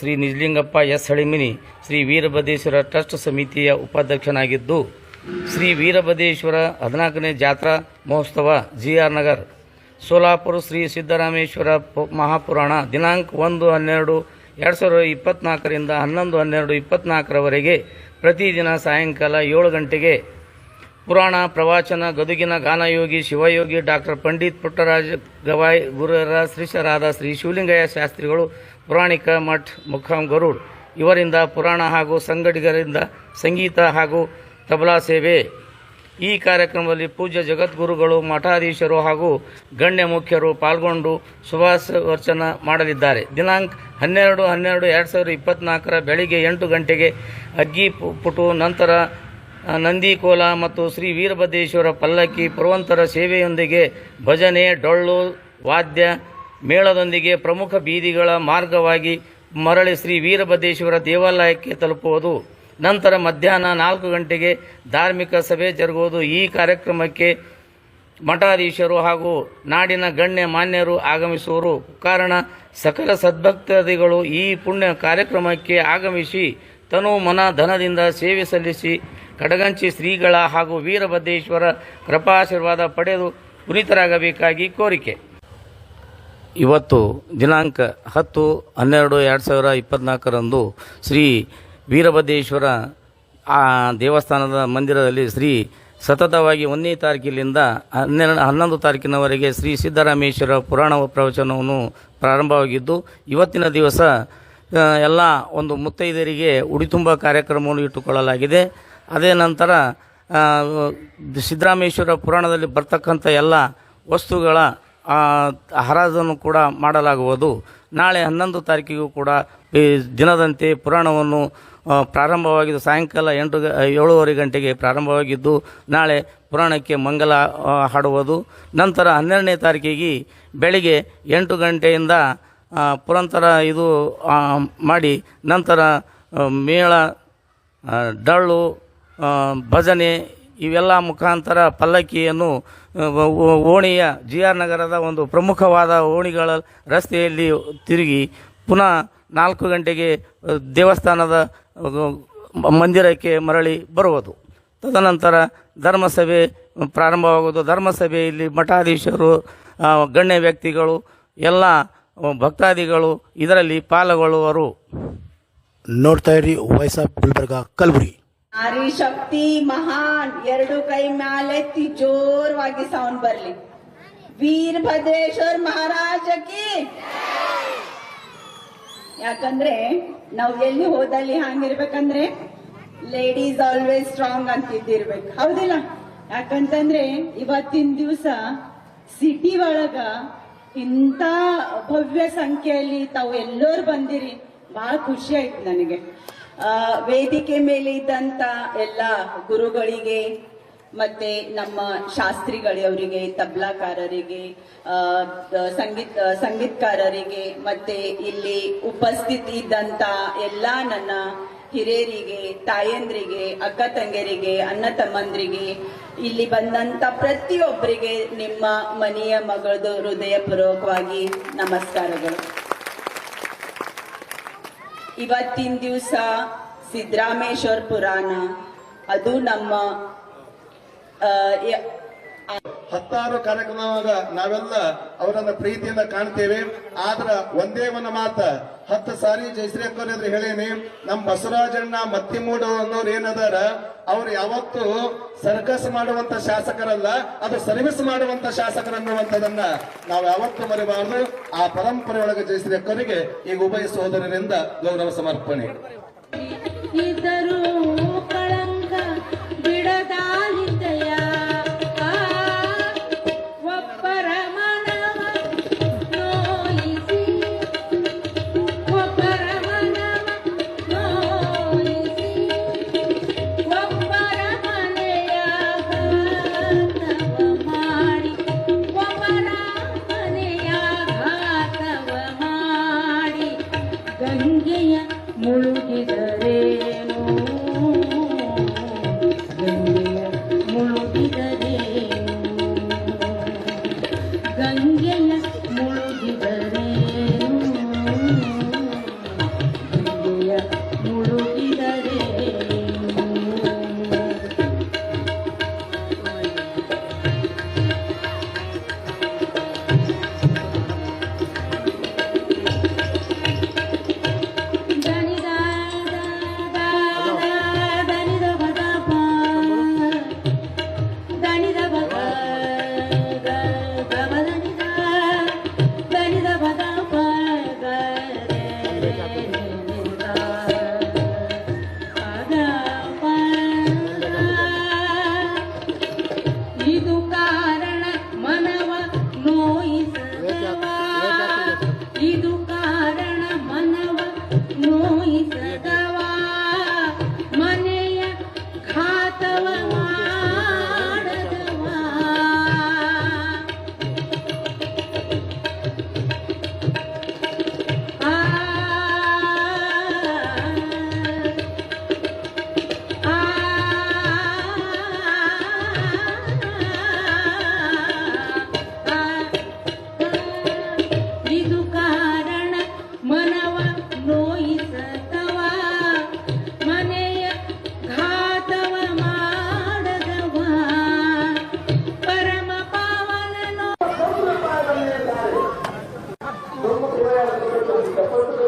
Shri Nijalingappa S ಹಳಿಮಿನಿ Shri Veerabhadreshwara trust ಸಮಿತಿಯ ಉಪಾಧ್ಯಕ್ಷನಾಗಿದ್ದು, ಶ್ರೀ ವೀರಭದ್ರೇಶ್ವರ ಹದಿನಾಲ್ಕನೇ ಜಾತ್ರಾ ಮಹೋತ್ಸವ ಜಿ ಆರ್ ನಗರ್. ಸೋಲಾಪುರ ಶ್ರೀ ಸಿದ್ದರಾಮೇಶ್ವರ ಮಹಾಪುರಾಣ ದಿನಾಂಕ ಒಂದು ಹನ್ನೆರಡು ಎರಡು ಸಾವಿರದ ಇಪ್ಪತ್ತ್ನಾಲ್ಕರಿಂದ ಹನ್ನೊಂದು ಹನ್ನೆರಡು ಇಪ್ಪತ್ತ್ನಾಲ್ಕರವರೆಗೆ ಪ್ರತಿದಿನ ಸಾಯಂಕಾಲ ಏಳು ಗಂಟೆಗೆ ಪುರಾಣ, ಪ್ರವಚನ, ಗದುಗಿನ ಗಾನಯೋಗಿ, ಶಿವಯೋಗಿ, ಡಾಕ್ಟರ್ ಪಂಡಿತ್ ಪುಟ್ಟರಾಜ ಗವಾಯ್, ಗುರುರ ಶ್ರೀಶರಾದ ಶ್ರೀ ಶಿವಲಿಂಗಯ್ಯ ಶಾಸ್ತ್ರಿಗಳು, ಪುರಾಣಿಕ ಮಠ್ ಮುಖಾಂ ಗರುಡ್. ಇವರಿಂದ ಪುರಾಣ ಹಾಗೂ ಸಂಗಡಿಗರಿಂದ ಸಂಗೀತ ಹಾಗೂ ತಬಲಾ ಸೇವೆ. ಈ ಕಾರ್ಯಕ್ರಮದಲ್ಲಿ ಪೂಜ್ಯ ಜಗದ್ಗುರುಗಳು, ಮಠಾಧೀಶರು ಹಾಗೂ ಗಣ್ಯ ಮುಖ್ಯರು ಪಾಲ್ಗೊಂಡು ಸುಭಾಷ ವರ್ಚನ ಮಾಡಲಿದ್ದಾರೆ. ದಿನಾಂಕ ಹನ್ನೆರಡು ಹನ್ನೆರಡು ಎರಡು ಸಾವಿರದ ಇಪ್ಪತ್ತ್ನಾಲ್ಕರ ಬೆಳಿಗ್ಗೆ ಎಂಟು ಗಂಟೆಗೆ ಅಗ್ಗಿ ಪುಟು, ನಂತರ ನಂದಿಕೋಲ ಮತ್ತು ಶ್ರೀ ವೀರಭದ್ರೇಶ್ವರ ಪಲ್ಲಕ್ಕಿ ಪುರವಂತರ ಸೇವೆಯೊಂದಿಗೆ ಭಜನೆ, ಡೊಳ್ಳು, ವಾದ್ಯ ಮೇಳದೊಂದಿಗೆ ಪ್ರಮುಖ ಬೀದಿಗಳ ಮಾರ್ಗವಾಗಿ ಮರಳಿ ಶ್ರೀ ವೀರಭದ್ರೇಶ್ವರ ದೇವಾಲಯಕ್ಕೆ ತಲುಪುವುದು. ನಂತರ ಮಧ್ಯಾಹ್ನ ನಾಲ್ಕು ಗಂಟೆಗೆ ಧಾರ್ಮಿಕ ಸಭೆ ಜರುಗುವುದು. ಈ ಕಾರ್ಯಕ್ರಮಕ್ಕೆ ಮಠಾಧೀಶರು ಹಾಗೂ ನಾಡಿನ ಗಣ್ಯ ಮಾನ್ಯರು ಆಗಮಿಸುವರು. ಕಾರಣ, ಸಕಲ ಸದ್ಭಕ್ತಾದಿಗಳು ಈ ಪುಣ್ಯ ಕಾರ್ಯಕ್ರಮಕ್ಕೆ ಆಗಮಿಸಿ ತನು ಮನ ಧನದಿಂದ ಸೇವೆ ಸಲ್ಲಿಸಿ ಕಡಗಂಚಿ ಶ್ರೀಗಳ ಹಾಗೂ ವೀರಭದ್ರೇಶ್ವರ ಕೃಪಾಶೀರ್ವಾದ ಪಡೆದು ಪುನೀತರಾಗಬೇಕಾಗಿ ಕೋರಿಕೆ. ಇವತ್ತು ದಿನಾಂಕ ಹತ್ತು ಹನ್ನೆರಡು ಎರಡು ಸಾವಿರ ಇಪ್ಪತ್ನಾಲ್ಕರಂದು ಶ್ರೀ ವೀರಭದ್ರೇಶ್ವರ ಆ, ದೇವಸ್ಥಾನದ ಮಂದಿರದಲ್ಲಿ ಶ್ರೀ ಸತತವಾಗಿ ಒಂದನೇ ತಾರೀಕಿನಿಂದ ಹನ್ನೆರಡು, ಹನ್ನೊಂದು ತಾರೀಕಿನವರೆಗೆ ಶ್ರೀ ಸಿದ್ದರಾಮೇಶ್ವರ ಪುರಾಣ ಪ್ರವಚನವನ್ನು ಪ್ರಾರಂಭವಾಗಿದ್ದು, ಇವತ್ತಿನ ದಿವಸ ಎಲ್ಲ ಒಂದು ಮುತ್ತೈದರಿಗೆ ಉಡಿತುಂಬ ಕಾರ್ಯಕ್ರಮವನ್ನು ಇಟ್ಟುಕೊಳ್ಳಲಾಗಿದೆ. ಅದೇ ನಂತರ ಸಿದ್ದರಾಮೇಶ್ವರ ಪುರಾಣದಲ್ಲಿ ಬರ್ತಕ್ಕಂಥ ಎಲ್ಲ ವಸ್ತುಗಳ ಹರಾಜನ್ನು ಕೂಡ ಮಾಡಲಾಗುವುದು. ನಾಳೆ ಹನ್ನೊಂದು ತಾರೀಕಿಗೂ ಕೂಡ ಈ ದಿನದಂತೆ ಪುರಾಣವನ್ನು ಪ್ರಾರಂಭವಾಗಿದ್ದು, ಸಾಯಂಕಾಲ ಎಂಟು ಏಳೂವರೆ ಗಂಟೆಗೆ ಪ್ರಾರಂಭವಾಗಿದ್ದು, ನಾಳೆ ಪುರಾಣಕ್ಕೆ ಮಂಗಲ ಹಾಡುವುದು. ನಂತರ ಹನ್ನೆರಡನೇ ತಾರೀಕಿಗೆ ಬೆಳಿಗ್ಗೆ ಎಂಟು ಗಂಟೆಯಿಂದ ಪುರಂತರ ಇದು ಮಾಡಿ ನಂತರ ಮೇಳ ಡಳ್ಳು ಭಜನೆ ಇವೆಲ್ಲ ಮುಖಾಂತರ ಪಲ್ಲಕ್ಕಿಯನ್ನು ಓಣಿಯ ಜಿ ಆರ್ ನಗರದ ಒಂದು ಪ್ರಮುಖವಾದ ಓಣಿಗಳ ರಸ್ತೆಯಲ್ಲಿ ತಿರುಗಿ ಪುನಃ ನಾಲ್ಕು ಗಂಟೆಗೆ ದೇವಸ್ಥಾನದ ಮಂದಿರಕ್ಕೆ ಮರಳಿ ಬರುವುದು. ತದನಂತರ ಧರ್ಮಸಭೆ ಪ್ರಾರಂಭವಾಗುವುದು. ಧರ್ಮಸಭೆಯಲ್ಲಿ ಮಠಾಧೀಶರು ಗಣ್ಯ ವ್ಯಕ್ತಿಗಳು, ಎಲ್ಲ ಭಕ್ತಾದಿಗಳು, ಇದರಲ್ಲಿ ಪಾಲ್ಗೊಳ್ಳುವರು. ನೋಡ್ತಾ ಇರಿ ವಾಯ್ಸ್ ಆಫ್ ಗುಲ್ಬರ್ಗ ಕಲಬುರಗಿ. ನಾರಿ ಶಕ್ತಿ ಮಹಾನ್ ಎರಡು ಕೈ ಮ್ಯಾಲೆತ್ತಿ ಜೋರವಾಗಿ ಸೌಂಡ್ ಬರ್ಲಿ. ವೀರಭದ್ರೇಶ್ವರ್ ಮಹಾರಾಜ ಕಿ ಯಾಕಂದ್ರೆ ನಾವು ಎಲ್ಲಿ ಹೋದಲ್ಲಿ ಹಂಗಿರ್ಬೇಕಂದ್ರೆ ಲೇಡೀಸ್ ಆಲ್ವೇಸ್ ಸ್ಟ್ರಾಂಗ್ ಅಂತಿದ್ದಿರ್ಬೇಕು. ಹೌದಿಲ್ಲ? ಯಾಕಂತಂದ್ರೆ ಇವತ್ತಿನ ದಿವಸ ಸಿಟಿ ಒಳಗ ಇಂಥ ಭವ್ಯ ಸಂಖ್ಯೆಯಲ್ಲಿ ತಾವು ಎಲ್ಲರೂ ಬಂದಿರಿ. ಬಹಳ ಖುಷಿ ಆಯ್ತು ನನಗೆ. ವೇದಿಕೆ ಮೇಲೆ ಇದ್ದಂತ ಎಲ್ಲ ಗುರುಗಳಿಗೆ, ಮತ್ತೆ ನಮ್ಮ ಶಾಸ್ತ್ರಿಗಳವರಿಗೆ ತಬ್ಲಾಕಾರರಿಗೆ ಸಂಗೀತ, ಸಂಗೀತಕಾರರಿಗೆ, ಮತ್ತೆ ಇಲ್ಲಿ ಉಪಸ್ಥಿತಿ ಇದ್ದಂತ ಎಲ್ಲ ನನ್ನ ಹಿರಿಯರಿಗೆ, ತಾಯಂದ್ರಿಗೆ, ಅಕ್ಕ ತಂಗಿಯರಿಗೆ, ಅಣ್ಣ ತಮ್ಮಂದ್ರಿಗೆ, ಇಲ್ಲಿ ಬಂದಂತ ಪ್ರತಿಯೊಬ್ಬರಿಗೆ ನಿಮ್ಮ ಮನೆಯ ಮಗಳದು ಹೃದಯಪೂರ್ವಕವಾಗಿ ನಮಸ್ಕಾರಗಳು. ಇವತ್ತಿನ ದಿವಸ ಸಿದ್ದರಾಮೇಶ್ವರ ಪುರಾಣ. ಅದು ನಮ್ಮ ಹತ್ತಾರು ಕಾರ್ಯಕ್ರಮವಾಗ ನಾವೆಲ್ಲ ಅವರನ್ನ ಪ್ರೀತಿಯಿಂದ ಕಾಣ್ತೇವೆ. ಆದ್ರ ಒಂದೇ ಒಂದು ಮಾತ, ಹತ್ತು ಸಾರಿ ಜಯಶ್ರೀ ಅಕ್ಕವ್ರ ಹೇಳೇನಿ, ನಮ್ ಬಸವರಾಜಣ್ಣ ಮತ್ತಿಮೂಡು ಅನ್ನೋರು ಏನದಾರ, ಅವ್ರು ಯಾವತ್ತು ಸರ್ಕಸ್ ಮಾಡುವಂತ ಶಾಸಕರಲ್ಲ, ಅದು ಸರ್ವಿಸ್ ಮಾಡುವಂತ ಶಾಸಕರ ಅನ್ನುವಂಥದನ್ನ ನಾವು ಯಾವತ್ತೂ ಮರಿಬಾರದು. ಆ ಪರಂಪರೆ ಒಳಗೆ ಜಯಶ್ರೀ ಅಕ್ಕವರಿಗೆ ಈಗ ಉಭಯ ಸಹೋದರರಿಂದ ಗೌರವ ಸಮರ್ಪಣೆ.